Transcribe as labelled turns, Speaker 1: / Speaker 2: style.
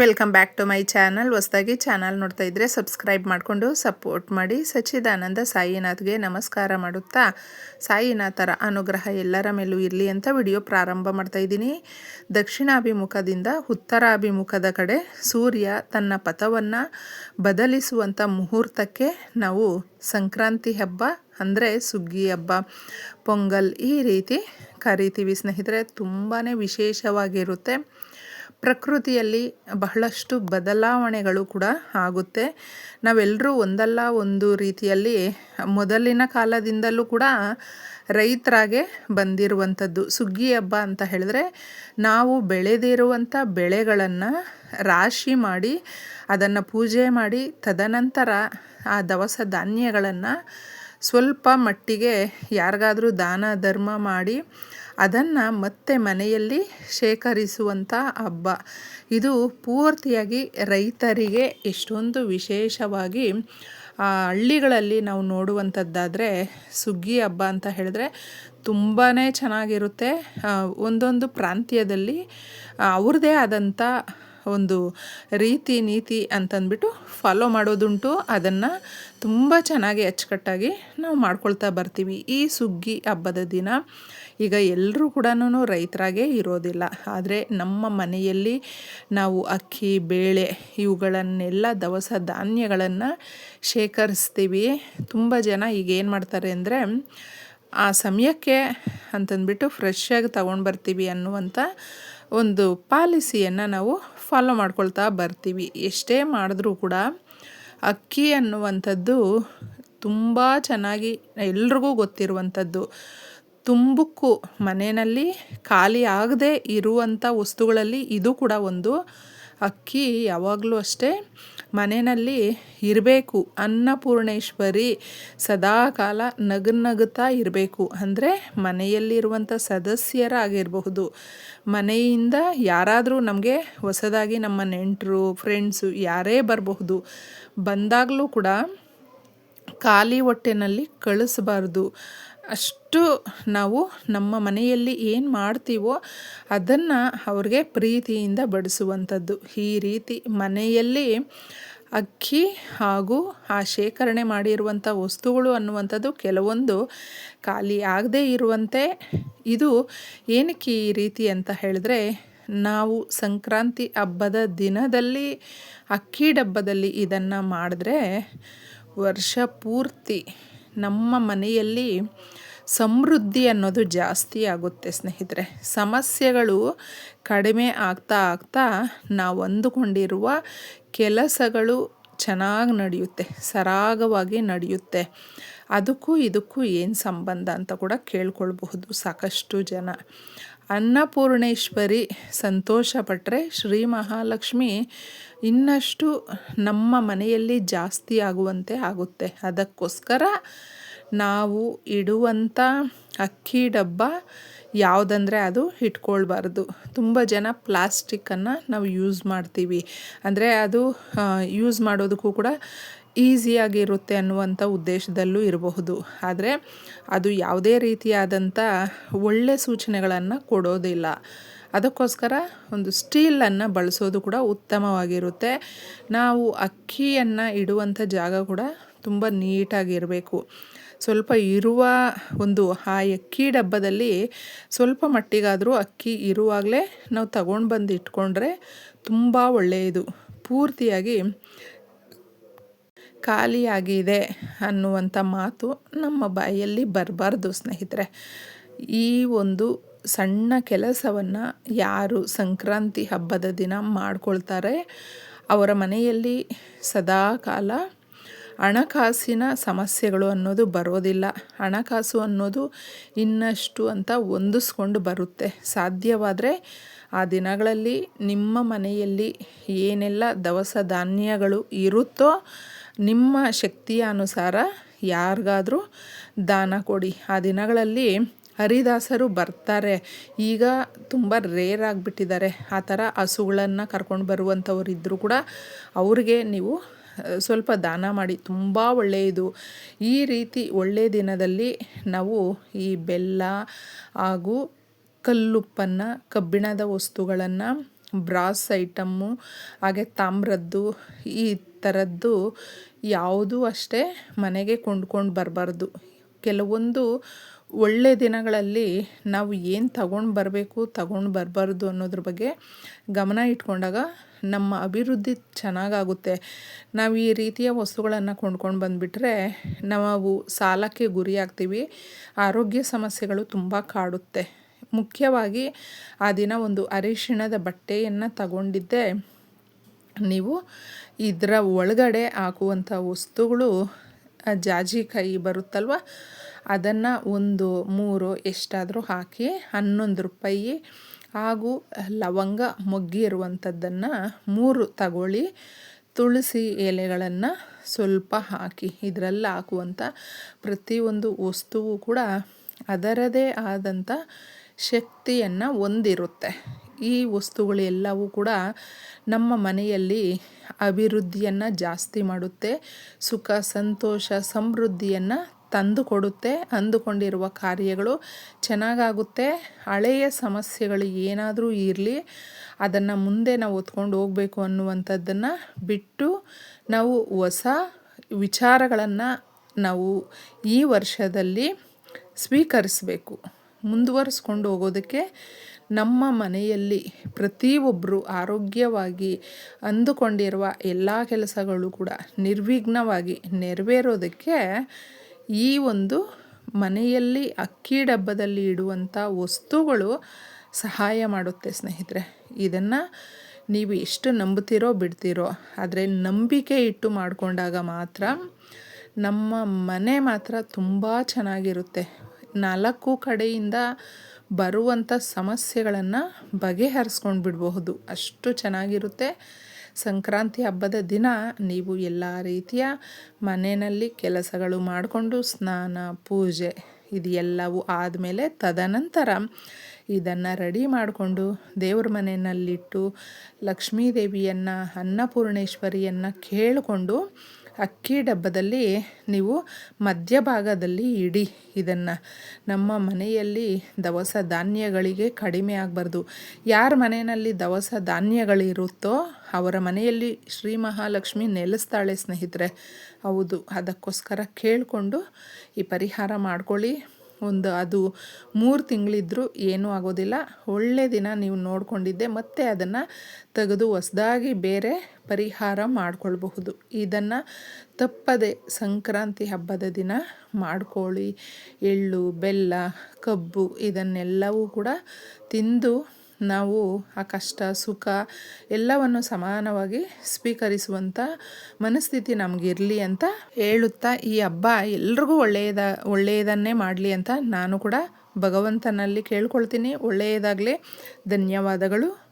Speaker 1: Welcome back to my channel ಹೊಸದಾಗಿ channel ನೋಡ್ತಾ ಇದ್ದರೆ ಸಬ್ಸ್ಕ್ರೈಬ್ ಮಾಡಿಕೊಂಡು ಸಪೋರ್ಟ್ ಮಾಡಿ. ಸಚ್ಚಿದಾನಂದ ಸಾಯಿನಾಥ್ಗೆ ನಮಸ್ಕಾರ ಮಾಡುತ್ತಾ? ಸಾಯಿನಾಥರ ಅನುಗ್ರಹ ಎಲ್ಲರ ಮೇಲೂ ಇರಲಿ ಅಂತ ವಿಡಿಯೋ ಪ್ರಾರಂಭ ಮಾಡ್ತಾ ಇದ್ದೀನಿ. ದಕ್ಷಿಣಾಭಿಮುಖದಿಂದ ಉತ್ತರಾಭಿಮುಖದ ಕಡೆ ಸೂರ್ಯ ತನ್ನ ಪಥವನ್ನು ಬದಲಿಸುವಂಥ ಮುಹೂರ್ತಕ್ಕೆ ನಾವು ಸಂಕ್ರಾಂತಿ ಹಬ್ಬ ಅಂದರೆ ಸುಗ್ಗಿ ಹಬ್ಬ, ಪೊಂಗಲ್ ಈ ರೀತಿ ಕರಿತೀವಿ ಸ್ನೇಹಿತರೆ. ತುಂಬಾ ವಿಶೇಷವಾಗಿರುತ್ತೆ. ಪ್ರಕೃತಿಯಲ್ಲಿ ಬಹಳಷ್ಟು ಬದಲಾವಣೆಗಳು ಕೂಡ ಆಗುತ್ತೆ. ನಾವೆಲ್ಲರೂ ಒಂದಲ್ಲ ಒಂದು ರೀತಿಯಲ್ಲಿ ಮೊದಲಿನ ಕಾಲದಿಂದಲೂ ಕೂಡ ರೈತರಾಗೆ ಬಂದಿರುವಂಥದ್ದು. ಸುಗ್ಗಿ ಹಬ್ಬ ಅಂತ ಹೇಳಿದ್ರೆ ನಾವು ಬೆಳೆದಿರುವಂಥ ಬೆಳೆಗಳನ್ನು ರಾಶಿ ಮಾಡಿ, ಅದನ್ನು ಪೂಜೆ ಮಾಡಿ, ತದನಂತರ ಆ ದವಸ ಧಾನ್ಯಗಳನ್ನು ಸ್ವಲ್ಪ ಮಟ್ಟಿಗೆ ಯಾರಿಗಾದರೂ ದಾನ ಧರ್ಮ ಮಾಡಿ ಅದನ್ನು ಮತ್ತೆ ಮನೆಯಲ್ಲಿ ಶೇಖರಿಸುವಂಥ ಹಬ್ಬ. ಇದು ಪೂರ್ತಿಯಾಗಿ ರೈತರಿಗೆ ಎಷ್ಟೊಂದು ವಿಶೇಷವಾಗಿ ಹಳ್ಳಿಗಳಲ್ಲಿ ನಾವು ನೋಡುವಂಥದ್ದಾದರೆ ಸುಗ್ಗಿ ಹಬ್ಬ ಅಂತ ಹೇಳಿದ್ರೆ ತುಂಬಾ ಚೆನ್ನಾಗಿರುತ್ತೆ. ಒಂದೊಂದು ಪ್ರಾಂತ್ಯದಲ್ಲಿ ಅವ್ರದ್ದೇ ಆದಂಥ ಒಂದು ರೀತಿ ನೀತಿ ಅಂತಂದ್ಬಿಟ್ಟು ಫಾಲೋ ಮಾಡೋದುಂಟು. ಅದನ್ನು ತುಂಬ ಚೆನ್ನಾಗಿ ಅಚ್ಚುಕಟ್ಟಾಗಿ ನಾವು ಮಾಡ್ಕೊಳ್ತಾ ಬರ್ತೀವಿ. ಈ ಸುಗ್ಗಿ ಹಬ್ಬದ ದಿನ ಈಗ ಎಲ್ಲರೂ ಕೂಡ ರೈತರಾಗೇ ಇರೋದಿಲ್ಲ. ಆದರೆ ನಮ್ಮ ಮನೆಯಲ್ಲಿ ನಾವು ಅಕ್ಕಿ, ಬೇಳೆ ಇವುಗಳನ್ನೆಲ್ಲ ದವಸ ಧಾನ್ಯಗಳನ್ನು ಶೇಖರಿಸ್ತೀವಿ. ತುಂಬ ಜನ ಈಗ ಏನು ಮಾಡ್ತಾರೆ ಅಂದರೆ ಆ ಸಮಯಕ್ಕೆ ಅಂತಂದ್ಬಿಟ್ಟು ಫ್ರೆಶ್ ಆಗಿ ತಗೊಂಡು ಬರ್ತೀವಿ ಅನ್ನುವಂಥ ಒಂದು ಪಾಲಿಸಿಯನ್ನು ನಾವು ಫಾಲೋ ಮಾಡ್ಕೊಳ್ತಾ ಬರ್ತೀವಿ. ಎಷ್ಟೇ ಮಾಡಿದ್ರೂ ಕೂಡ ಅಕ್ಕಿ ಅನ್ನುವಂಥದ್ದು ತುಂಬ ಚೆನ್ನಾಗಿ ಎಲ್ರಿಗೂ ಗೊತ್ತಿರುವಂಥದ್ದು. ತುಂಬಕ್ಕೂ ಮನೆಯಲ್ಲಿ ಖಾಲಿ ಆಗದೆ ಇರುವಂಥ ವಸ್ತುಗಳಲ್ಲಿ ಇದು ಕೂಡ ಒಂದು ಅಕ್ಕಿ ಯಾವಾಗಲೂ ಅಷ್ಟೇ ಮನೆಯಲ್ಲಿ ಇರಬೇಕು, ಅನ್ನಪೂರ್ಣೇಶ್ವರಿ ಸದಾ ಕಾಲ ನಗುತ್ತಾ ಇರಬೇಕು. ಅಂದರೆ ಮನೆಯಲ್ಲಿರುವಂಥ ಸದಸ್ಯರಾಗಿರಬಹುದು. ಮನೆಯಿಂದ ಯಾರಾದರೂ ನಮಗೆ ಹೊಸದಾಗಿ ನಮ್ಮ ನೆಂಟರು ಫ್ರೆಂಡ್ಸು ಯಾರೇ ಬರಬಹುದು. ಬಂದಾಗಲೂ ಕೂಡ ಖಾಲಿ ಹೊಟ್ಟೆನಲ್ಲಿ ಕಳಿಸಬಾರ್ದು. ಅಷ್ಟು ನಾವು ನಮ್ಮ ಮನೆಯಲ್ಲಿ ಏನು ಮಾಡ್ತೀವೋ ಅದನ್ನು ಅವ್ರಿಗೆ ಪ್ರೀತಿಯಿಂದ ಬಡಿಸುವಂಥದ್ದು. ಈ ರೀತಿ ಮನೆಯಲ್ಲಿ ಅಕ್ಕಿ ಹಾಗೂ ಆ ಶೇಖರಣೆ ಮಾಡಿರುವಂಥ ವಸ್ತುಗಳು ಅನ್ನುವಂಥದ್ದು ಕೆಲವೊಂದು ಖಾಲಿ ಆಗದೇ ಇರುವಂತೆ ಇದು ಏನಕ್ಕೆ ಈ ರೀತಿ ಅಂತ ಹೇಳಿದ್ರೆ ನಾವು ಸಂಕ್ರಾಂತಿ ಹಬ್ಬದ ದಿನದಲ್ಲಿ ಅಕ್ಕಿ ಡಬ್ಬದಲ್ಲಿ ಇದನ್ನು ಮಾಡಿದ್ರೆ ವರ್ಷ ಪೂರ್ತಿ ನಮ್ಮ ಮನೆಯಲ್ಲಿ ಸಮೃದ್ಧಿ ಅನ್ನೋದು ಜಾಸ್ತಿ ಆಗುತ್ತೆ ಸ್ನೇಹಿತರೆ. ಸಮಸ್ಯೆಗಳು ಕಡಿಮೆ ಆಗ್ತಾ ಆಗ್ತಾ ನಾವು ಅಂದುಕೊಂಡಿರುವ ಕೆಲಸಗಳು ಚೆನ್ನಾಗಿ ನಡೆಯುತ್ತೆ, ಸರಾಗವಾಗಿ ನಡೆಯುತ್ತೆ. ಅದಕ್ಕೂ ಇದಕ್ಕೂ ಏನು ಸಂಬಂಧ ಅಂತ ಕೂಡ ಕೇಳ್ಕೊಳ್ಬಹುದು ಸಾಕಷ್ಟು ಜನ. ಅನ್ನಪೂರ್ಣೇಶ್ವರಿ ಸಂತೋಷಪಟ್ಟರೆ ಶ್ರೀ ಮಹಾಲಕ್ಷ್ಮಿ ಇನ್ನಷ್ಟು ನಮ್ಮ ಮನೆಯಲ್ಲಿ ಜಾಸ್ತಿ ಆಗುವಂತೆ ಆಗುತ್ತೆ. ಅದಕ್ಕೋಸ್ಕರ ನಾವು ಇಡುವಂಥ ಅಕ್ಕಿ ಡಬ್ಬ ಯಾವುದಂದರೆ ಅದು ಇಟ್ಕೊಳ್ಬಾರ್ದು. ತುಂಬ ಜನ ಪ್ಲಾಸ್ಟಿಕ್ಕನ್ನು ನಾವು ಯೂಸ್ ಮಾಡ್ತೀವಿ. ಅಂದರೆ ಅದು ಯೂಸ್ ಮಾಡೋದಕ್ಕೂ ಕೂಡ ಈಸಿಯಾಗಿರುತ್ತೆ ಅನ್ನುವಂಥ ಉದ್ದೇಶದಲ್ಲೂ ಇರಬಹುದು. ಆದರೆ ಅದು ಯಾವುದೇ ರೀತಿಯಾದಂಥ ಒಳ್ಳೆ ಸೂಚನೆಗಳನ್ನು ಕೊಡೋದಿಲ್ಲ. ಅದಕ್ಕೋಸ್ಕರ ಒಂದು ಸ್ಟೀಲನ್ನು ಬಳಸೋದು ಕೂಡ ಉತ್ತಮವಾಗಿರುತ್ತೆ. ನಾವು ಅಕ್ಕಿಯನ್ನು ಇಡುವಂಥ ಜಾಗ ಕೂಡ ತುಂಬ ನೀಟಾಗಿರಬೇಕು ಸ್ವಲ್ಪ ಇರುವ ಒಂದು ಆ ಅಕ್ಕಿ ಡಬ್ಬದಲ್ಲಿ ಸ್ವಲ್ಪ ಮಟ್ಟಿಗಾದರೂ ಅಕ್ಕಿ ಇರುವಾಗಲೇ ನಾವು ತಗೊಂಡು ಬಂದು ಇಟ್ಕೊಂಡ್ರೆ ತುಂಬ ಒಳ್ಳೆಯದು. ಪೂರ್ತಿಯಾಗಿ ಖಾಲಿಯಾಗಿದೆ ಅನ್ನುವಂಥ ಮಾತು ನಮ್ಮ ಬಾಯಲ್ಲಿ ಬರಬಾರ್ದು ಸ್ನೇಹಿತರೆ. ಈ ಒಂದು ಸಣ್ಣ ಕೆಲಸವನ್ನು ಯಾರು ಸಂಕ್ರಾಂತಿ ಹಬ್ಬದ ದಿನ ಮಾಡ್ಕೊಳ್ತಾರೆ, ಅವರ ಮನೆಯಲ್ಲಿ ಸದಾ ಕಾಲ ಹಣಕಾಸಿನ ಸಮಸ್ಯೆಗಳು ಅನ್ನೋದು ಬರೋದಿಲ್ಲ. ಹಣಕಾಸು ಅನ್ನೋದು ಇನ್ನಷ್ಟು ಅಂತ ಹೊಂದಿಸ್ಕೊಂಡು ಬರುತ್ತೆ. ಸಾಧ್ಯವಾದರೆ ಆ ದಿನಗಳಲ್ಲಿ ನಿಮ್ಮ ಮನೆಯಲ್ಲಿ ಏನೆಲ್ಲ ದವಸ ಧಾನ್ಯಗಳು ಇರುತ್ತೋ ನಿಮ್ಮ ಶಕ್ತಿಯ ಅನುಸಾರ ಯಾರಿಗಾದರೂ ದಾನ ಕೊಡಿ. ಆ ದಿನಗಳಲ್ಲಿ ಹರಿದಾಸರು ಬರ್ತಾರೆ. ಈಗ ತುಂಬ ರೇರ್ ಆಗಿಬಿಟ್ಟಿದ್ದಾರೆ. ಆ ಥರ ಹಸುಗಳನ್ನು ಕರ್ಕೊಂಡು ಬರುವಂಥವ್ರು ಇದ್ದರೂ ಕೂಡ ಅವ್ರಿಗೆ ನೀವು ಸ್ವಲ್ಪ ದಾನ ಮಾಡಿ. ತುಂಬ ಒಳ್ಳೆಯದು. ಈ ರೀತಿ ಒಳ್ಳೆಯ ದಿನದಲ್ಲಿ ನಾವು ಈ ಬೆಲ್ಲ ಹಾಗೂ ಕಲ್ಲುಪ್ಪನ್ನು, ಕಬ್ಬಿಣದ ವಸ್ತುಗಳನ್ನು, ಬ್ರಾಸ್ ಐಟಮ್ಮು, ಹಾಗೆ ತಾಮ್ರದ್ದು ಈ ಥರದ್ದು ಯಾವುದೂ ಅಷ್ಟೇ ಮನೆಗೆ ಕೊಂಡ್ಕೊಂಡು ಬರಬಾರ್ದು. ಕೆಲವೊಂದು ಒಳ್ಳೆ ದಿನಗಳಲ್ಲಿ ನಾವು ಏನು ತಗೊಂಡು ಬರಬೇಕು, ತಗೊಂಡು ಬರಬಾರ್ದು ಅನ್ನೋದ್ರ ಬಗ್ಗೆ ಗಮನ ಇಟ್ಕೊಂಡಾಗ ನಮ್ಮ ಅಭಿವೃದ್ಧಿ ಚೆನ್ನಾಗಾಗುತ್ತೆ. ನಾವು ಈ ರೀತಿಯ ವಸ್ತುಗಳನ್ನು ಕೊಂಡ್ಕೊಂಡು ಬಂದುಬಿಟ್ರೆ ನಾವು ಸಾಲಕ್ಕೆ ಗುರಿಯಾಗ್ತೀವಿ ಆರೋಗ್ಯ ಸಮಸ್ಯೆಗಳು ತುಂಬ ಕಾಡುತ್ತೆ. ಮುಖ್ಯವಾಗಿ ಆ ದಿನ ಒಂದು ಅರಿಶಿಣದ ಬಟ್ಟೆಯನ್ನು ತಗೊಂಡಿದ್ದೆ. ನೀವು ಇದರ ಒಳಗಡೆ ಹಾಕುವಂಥ ವಸ್ತುಗಳು ಜಾಜಿಕಾಯಿ ಬರುತ್ತಲ್ವ? ಅದನ್ನು ಒಂದು ಮೂರು ಎಷ್ಟಾದರೂ ಹಾಕಿ, ಹನ್ನೊಂದು ರೂಪಾಯಿ ಹಾಗೂ ಲವಂಗ ಮೊಗ್ಗಿ ಇರುವಂಥದ್ದನ್ನು ಮೂರು ತಗೊಳ್ಳಿ. ತುಳಸಿ ಎಲೆಗಳನ್ನು ಸ್ವಲ್ಪ ಹಾಕಿ, ಇದರಲ್ಲಿ ಹಾಕುವಂಥ ಪ್ರತಿಯೊಂದು ವಸ್ತುವು ಕೂಡ ಅದರದೇ ಆದಂಥ ಶಕ್ತಿಯನ್ನು ಹೊಂದಿರುತ್ತೆ. ಈ ವಸ್ತುಗಳೆಲ್ಲವೂ ಕೂಡ ನಮ್ಮ ಮನೆಯಲ್ಲಿ ಅಭಿವೃದ್ಧಿಯನ್ನು ಜಾಸ್ತಿ ಮಾಡುತ್ತೆ. ಸುಖ, ಸಂತೋಷ, ಸಮೃದ್ಧಿಯನ್ನು ತಂದು ಕೊಡುತ್ತೆ ಅಂದುಕೊಂಡಿರುವ ಕಾರ್ಯಗಳು ಚೆನ್ನಾಗಾಗುತ್ತೆ. ಹಳೆಯ ಸಮಸ್ಯೆಗಳು ಏನಾದರೂ ಇರಲಿ, ಅದನ್ನು ಮುಂದೆ ನಾವು ಹೊತ್ಕೊಂಡು ಹೋಗಬೇಕು ಅನ್ನುವಂಥದ್ದನ್ನು ಬಿಟ್ಟು ನಾವು ಹೊಸ ವಿಚಾರಗಳನ್ನು ನಾವು ಈ ವರ್ಷದಲ್ಲಿ ಸ್ವೀಕರಿಸಬೇಕು. ಮುಂದುವರಿಸ್ಕೊಂಡು ಹೋಗೋದಕ್ಕೆ ನಮ್ಮ ಮನೆಯಲ್ಲಿ ಪ್ರತಿಯೊಬ್ಬರು ಆರೋಗ್ಯವಾಗಿ ಅಂದುಕೊಂಡಿರುವ ಎಲ್ಲ ಕೆಲಸಗಳು ಕೂಡ ನಿರ್ವಿಘ್ನವಾಗಿ ನೆರವೇರೋದಕ್ಕೆ ಈ ಒಂದು ಮನೆಯಲ್ಲಿ ಅಕ್ಕಿ ಡಬ್ಬದಲ್ಲಿ ಇಡುವಂಥ ವಸ್ತುಗಳು ಸಹಾಯ ಮಾಡುತ್ತೆ ಸ್ನೇಹಿತರೆ. ಇದನ್ನು ನೀವು ಎಷ್ಟು ನಂಬುತ್ತೀರೋ ಬಿಡ್ತೀರೋ, ಆದರೆ ನಂಬಿಕೆ ಇಟ್ಟು ಮಾಡಿಕೊಂಡಾಗ ಮಾತ್ರ ನಮ್ಮ ಮನೆ ಮಾತ್ರ ತುಂಬ ಚೆನ್ನಾಗಿರುತ್ತೆ. ನಾಲ್ಕು ಕಡೆಯಿಂದ ಬರುವಂಥ ಸಮಸ್ಯೆಗಳನ್ನು ಬಗೆಹರಿಸ್ಕೊಂಡು ಬಿಡಬಹುದು. ಅಷ್ಟು ಚೆನ್ನಾಗಿರುತ್ತೆ. ಸಂಕ್ರಾಂತಿ ಹಬ್ಬದ ದಿನ ನೀವು ಎಲ್ಲ ರೀತಿಯ ಮನೆಯಲ್ಲಿ ಕೆಲಸಗಳು ಮಾಡಿಕೊಂಡು ಸ್ನಾನ, ಪೂಜೆ ಇದು ಎಲ್ಲವೂ ಆದಮೇಲೆ ತದನಂತರ ಇದನ್ನು ರೆಡಿ ಮಾಡಿಕೊಂಡು ದೇವ್ರ ಮನೆಯಲ್ಲಿಟ್ಟು ಲಕ್ಷ್ಮೀ ದೇವಿಯನ್ನು ಅನ್ನಪೂರ್ಣೇಶ್ವರಿಯನ್ನು ಕೇಳಿಕೊಂಡು ಅಕ್ಕಿ ಡಬ್ಬದಲ್ಲಿ ನೀವು ಮಧ್ಯಭಾಗದಲ್ಲಿ ಇಡಿ. ಇದನ್ನು ನಮ್ಮ ಮನೆಯಲ್ಲಿ ದವಸ ಧಾನ್ಯಗಳಿಗೆ ಕಡಿಮೆ ಆಗಬಾರ್ದು. ಯಾರ ಮನೆಯಲ್ಲಿ ದವಸ ಧಾನ್ಯಗಳಿರುತ್ತೋ ಅವರ ಮನೆಯಲ್ಲಿ ಶ್ರೀ ಮಹಾಲಕ್ಷ್ಮಿ ನೆಲೆಸ್ತಾಳೆ ಸ್ನೇಹಿತರೆ. ಹೌದು, ಅದಕ್ಕೋಸ್ಕರ ಕೇಳಿಕೊಂಡು ಈ ಪರಿಹಾರ ಮಾಡ್ಕೊಳ್ಳಿ. ಒಂದು ಅದು ಮೂರು ತಿಂಗಳಿದ್ರೂ ಏನೂ ಆಗೋದಿಲ್ಲ. ಒಳ್ಳೆ ದಿನ ನೀವು ನೋಡಿಕೊಂಡಿದ್ದೆ. ಮತ್ತೆ ಅದನ್ನು ತೆಗೆದು ಹೊಸದಾಗಿ ಬೇರೆ ಪರಿಹಾರ ಮಾಡಿಕೊಳ್ಬಹುದು. ಇದನ್ನು ತಪ್ಪದೆ ಸಂಕ್ರಾಂತಿ ಹಬ್ಬದ ದಿನ ಮಾಡ್ಕೊಳ್ಳಿ. ಎಳ್ಳು, ಬೆಲ್ಲ, ಕಬ್ಬು ಇದನ್ನೆಲ್ಲವೂ ಕೂಡ ತಿಂದು ನಾವು ಆ ಕಷ್ಟ, ಸುಖ ಎಲ್ಲವನ್ನು ಸಮಾನವಾಗಿ ಸ್ವೀಕರಿಸುವಂಥ ಮನಸ್ಥಿತಿ ನಮಗಿರಲಿ ಅಂತ ಹೇಳುತ್ತಾ ಈ ಹಬ್ಬ ಎಲ್ರಿಗೂ ಒಳ್ಳೆಯದ, ಒಳ್ಳೆಯದನ್ನೇ ಮಾಡಲಿ ಅಂತ ನಾನು ಕೂಡ ಭಗವಂತನಲ್ಲಿ ಕೇಳ್ಕೊಳ್ತೀನಿ. ಒಳ್ಳೆಯದಾಗಲಿ. ಧನ್ಯವಾದಗಳು.